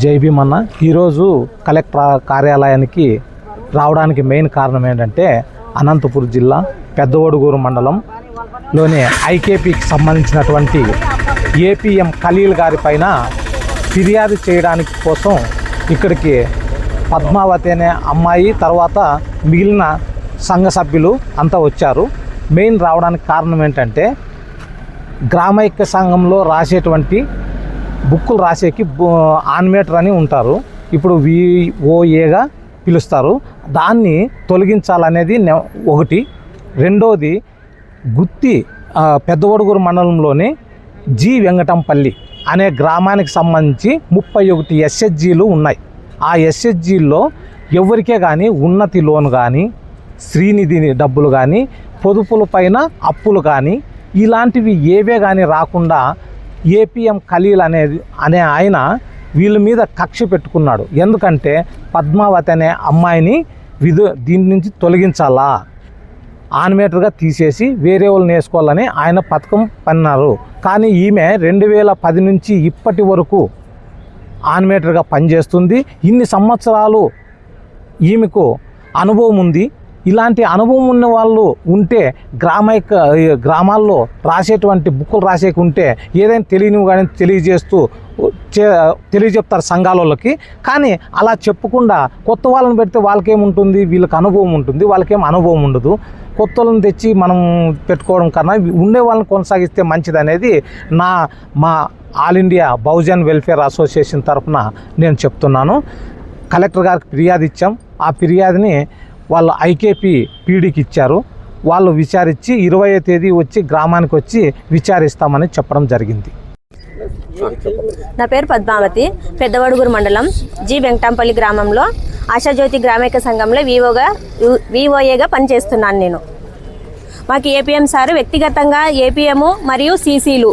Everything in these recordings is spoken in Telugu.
జై భీమ్ అన్న. ఈరోజు కలెక్టర్ కార్యాలయానికి రావడానికి మెయిన్ కారణం ఏంటంటే అనంతపురం జిల్లా పెద్దవడుగూరు మండలంలోని ఐకేపీకి సంబంధించినటువంటి ఏపీఎం ఖలీల్ గారి పైన ఫిర్యాదు చేయడానికి కోసం ఇక్కడికి పద్మావతి అనే అమ్మాయి తర్వాత మిగిలిన సంఘ సభ్యులు అంతా వచ్చారు. మెయిన్ రావడానికి కారణం ఏంటంటే గ్రామైక్య సంఘంలో రాసేటువంటి బుక్కులు రాసేకి బు- ఆన్మేటర్ అని ఉంటారు. ఇప్పుడు విఓఏగా పిలుస్తారు. దాన్ని తొలగించాలనేది ఒకటి. రెండోది గుత్తి పెద్ద పెద్దవడుగురు మండలంలోని జి వెంకటంపల్లి అనే గ్రామానికి సంబంధించి ముప్పై ఒకటి ఎస్హెచ్జీలు ఉన్నాయి. ఆ ఎస్హెచ్జీల్లో ఎవరికే కానీ ఉన్నతి లోన్ కానీ శ్రీనిధి డబ్బులు కానీ పొదుపుల పైన అప్పులు కానీ ఇలాంటివి ఏవే కానీ రాకుండా ఏపీఎం ఖలీల్ అనేది అనే ఆయన వీళ్ళ మీద కక్ష పెట్టుకున్నాడు. ఎందుకంటే పద్మావతి అనే అమ్మాయిని విధు దీని నుంచి తొలగించాలా? ఆన్మేటర్గా తీసేసి వేరే వాళ్ళని వేసుకోవాలని ఆయన పథకం పన్నారు. కానీ ఈమె రెండు వేల పది నుంచి ఇప్పటి వరకు ఆన్మేటర్గా పనిచేస్తుంది. ఇన్ని సంవత్సరాలు ఈమెకు అనుభవం ఉంది. ఇలాంటి అనుభవం ఉన్న వాళ్ళు ఉంటే గ్రామైక గ్రామాల్లో రాసేటువంటి బుక్కులు రాసేకుంటే ఏదైనా తెలియనివి కానీ తెలియజేస్తూ తెలియజెప్తారు సంఘాల వాళ్ళకి కానీ అలా చెప్పకుండా కొత్త వాళ్ళని పెడితే వాళ్ళకేముంటుంది? వీళ్ళకి అనుభవం ఉంటుంది వాళ్ళకేం అనుభవం ఉండదు. కొత్త వాళ్ళని తెచ్చి మనం పెట్టుకోవడం కన్నా ఉండే వాళ్ళని కొనసాగిస్తే మంచిది అనేది నా మా all India Bahujan welfare association తరఫున నేను చెప్తున్నాను. కలెక్టర్ గారికి ఫిర్యాదు ఇచ్చాం. ఆ ఫిర్యాదుని వాళ్ళు ఐకేపీ పీడీకి ఇచ్చారు. వాళ్ళు విచారించి ఇరవై తేదీ వచ్చి గ్రామానికి వచ్చి విచారిస్తామని చెప్పడం జరిగింది. నా పేరు పద్మావతి పెద్దవడుగురు మండలం జి వెంకటాంపల్లి గ్రామంలో ఆశాజ్యోతి గ్రామిక సంఘంలో వివోగా వివోఏగా పనిచేస్తున్నాను నేను. మాకు ఏపీఎం సార్ వ్యక్తిగతంగా ఏపీఎం మరియు సీసీలు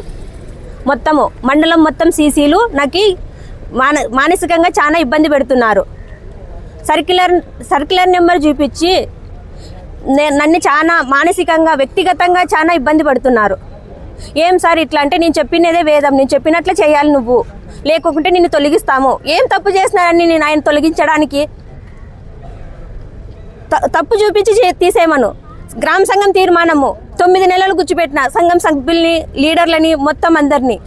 మొత్తము మండలం మొత్తం సీసీలు నాకు మాన మానసికంగా చాలా ఇబ్బంది పెడుతున్నారు. సర్క్యులర్ సర్క్యులర్ నెంబర్ చూపించి నే- నన్ను చాలా మానసికంగా వ్యక్తిగతంగా చాలా ఇబ్బంది పడుతున్నారు. ఏం సార్ ఇట్లా అంటే నేను చెప్పినదే వేదం నేను చెప్పినట్లే చేయాలి నువ్వు. లేకుంటే నిన్ను తొలగిస్తాము. ఏం తప్పు చేసినారని నేను ఆయన తొలగించడానికి? తప్పు చూపించి చే- తీసేయమను. గ్రామ సంఘం తీర్మానము. తొమ్మిది నెలలు గుచ్చిపెట్టిన సంఘం సభ్యుల్ని లీడర్లని మొత్తం అందరినీ.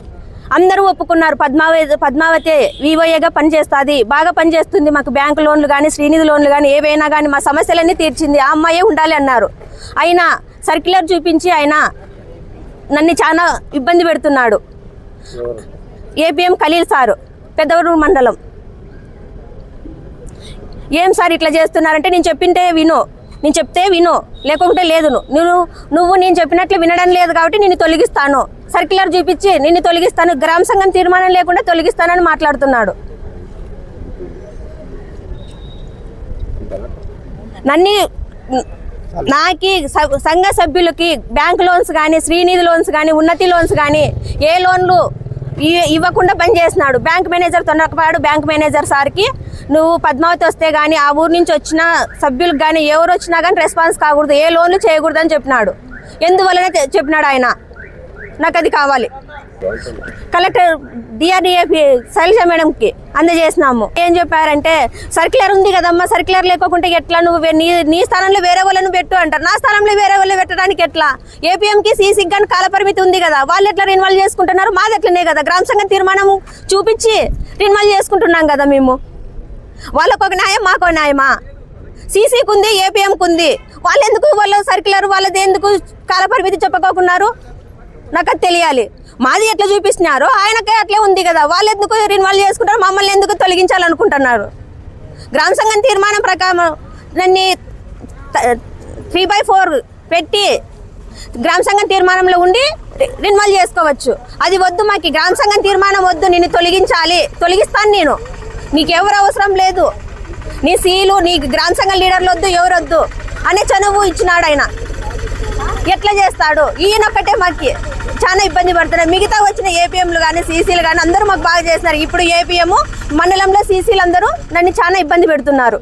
అందరూ ఒప్పుకున్నారు. పద్మావతి పద్మావతి వివోఏగా పనిచేస్తుంది. బాగా పనిచేస్తుంది మాకు బ్యాంకు లోన్లు కానీ శ్రీనిధి లోన్లు కానీ ఏవైనా కానీ మా సమస్యలన్నీ తీర్చింది. ఆ అమ్మాయే ఉండాలి అన్నారు. అయినా సర్క్యులర్ చూపించి ఆయన నన్ను చాలా ఇబ్బంది పెడుతున్నాడు. ఏపీఎం ఖలీల్ సారు పెద్దవరు మండలం. ఏం సార్ ఇట్లా చేస్తున్నారంటే నేను చెప్పింటే విను. నేను చెప్తే విను. లేకుంటే లేదు నువ్వు నువ్వు నేను చెప్పినట్లు వినడం లేదు కాబట్టి నేను తొలగిస్తాను. సర్క్యులర్ చూపించి నిన్ను తొలగిస్తాను. గ్రామ సంఘం తీర్మానం లేకుండా తొలగిస్తానని మాట్లాడుతున్నాడు. నన్ను నాకి సంఘ సభ్యులకి బ్యాంక్ లోన్స్ కానీ శ్రీనిధి లోన్స్ కానీ ఉన్నతి లోన్స్ కానీ ఏ లోన్లు ఇ- ఇవ్వకుండా పనిచేస్తున్నాడు. బ్యాంక్ మేనేజర్ తొందరపాడు బ్యాంక్ మేనేజర్ సార్కి నువ్వు పద్మావతి వస్తే కానీ ఆ ఊరు నుంచి వచ్చిన సభ్యులకు కానీ ఎవరు వచ్చినా కానీ రెస్పాన్స్ కాకూడదు. ఏ లోన్లు చేయకూడదు అని చెప్పినాడు ఎందువలన చెప్పినాడు ఆయన. నాకు అది కావాలి. కలెక్టర్ డిఆర్డిఏ శైలజ మేడంకి అందజేసినాము. ఏం చెప్పారంటే సర్క్యులర్ ఉంది కదమ్మా సర్క్యులర్ లేకోకుంటే ఎట్లా? నువ్వు నీ నీ స్థానంలో వేరే వాళ్ళను పెట్టు అంటారు. నా స్థానంలో వేరే వాళ్ళు పెట్టడానికి ఎట్లా? ఏపీఎంకి సీసీకి కానీ కాలపరిమితి ఉంది కదా వాళ్ళు ఎట్లా రిన్వాల్వ్ చేసుకుంటున్నారు? మాది ఎట్లనే కదా. గ్రామ సంఘం తీర్మానం చూపించి రిన్వాల్వ్ చేసుకుంటున్నాం కదా మేము. వాళ్ళకు ఒక న్యాయం మాకు ఒక న్యాయమా? సీసీకి ఉంది ఏపీఎంకి ఉంది వాళ్ళు ఎందుకు వాళ్ళు సర్క్యులర్ వాళ్ళది ఎందుకు కాలపరిమితి చెప్పుకోకున్నారు? నాకు అది తెలియాలి. మాది ఎట్లా చూపిస్తున్నారు? ఆయనకే అట్లే ఉంది కదా. వాళ్ళు ఎందుకు ఇన్వాల్వ్ చేసుకుంటారు? మమ్మల్ని ఎందుకు తొలగించాలనుకుంటున్నారు? గ్రామ సంఘం తీర్మానం ప్రకారం నన్ను త్రీ బై ఫోర్ పెట్టి గ్రామ సంఘం తీర్మానంలో ఉండి రిన్వాల్వ్ చేసుకోవచ్చు. అది వద్దు మాకు. గ్రామ సంఘం తీర్మానం వద్దు. నిన్ను తొలగించాలి. తొలగిస్తాను నేను. నీకు ఎవరు అవసరం లేదు. నీ సీలు నీ గ్రామ సంఘం లీడర్లు వద్దు ఎవరు వద్దు. అనే చనువు ఇచ్చినాడు ఆయన. ఎట్లా చేస్తాడు? ఈయనొక్కటే మాకు చాలా ఇబ్బంది పడుతున్నారు. మిగతా వచ్చిన ఏపీఎంలు కానీ సీసీలు కానీ అందరూ మాకు బాగా చేస్తున్నారు ఇప్పుడు ఏపీఎం మండలంలో సీసీలు అందరూ నన్ను చాలా ఇబ్బంది పెడుతున్నారు.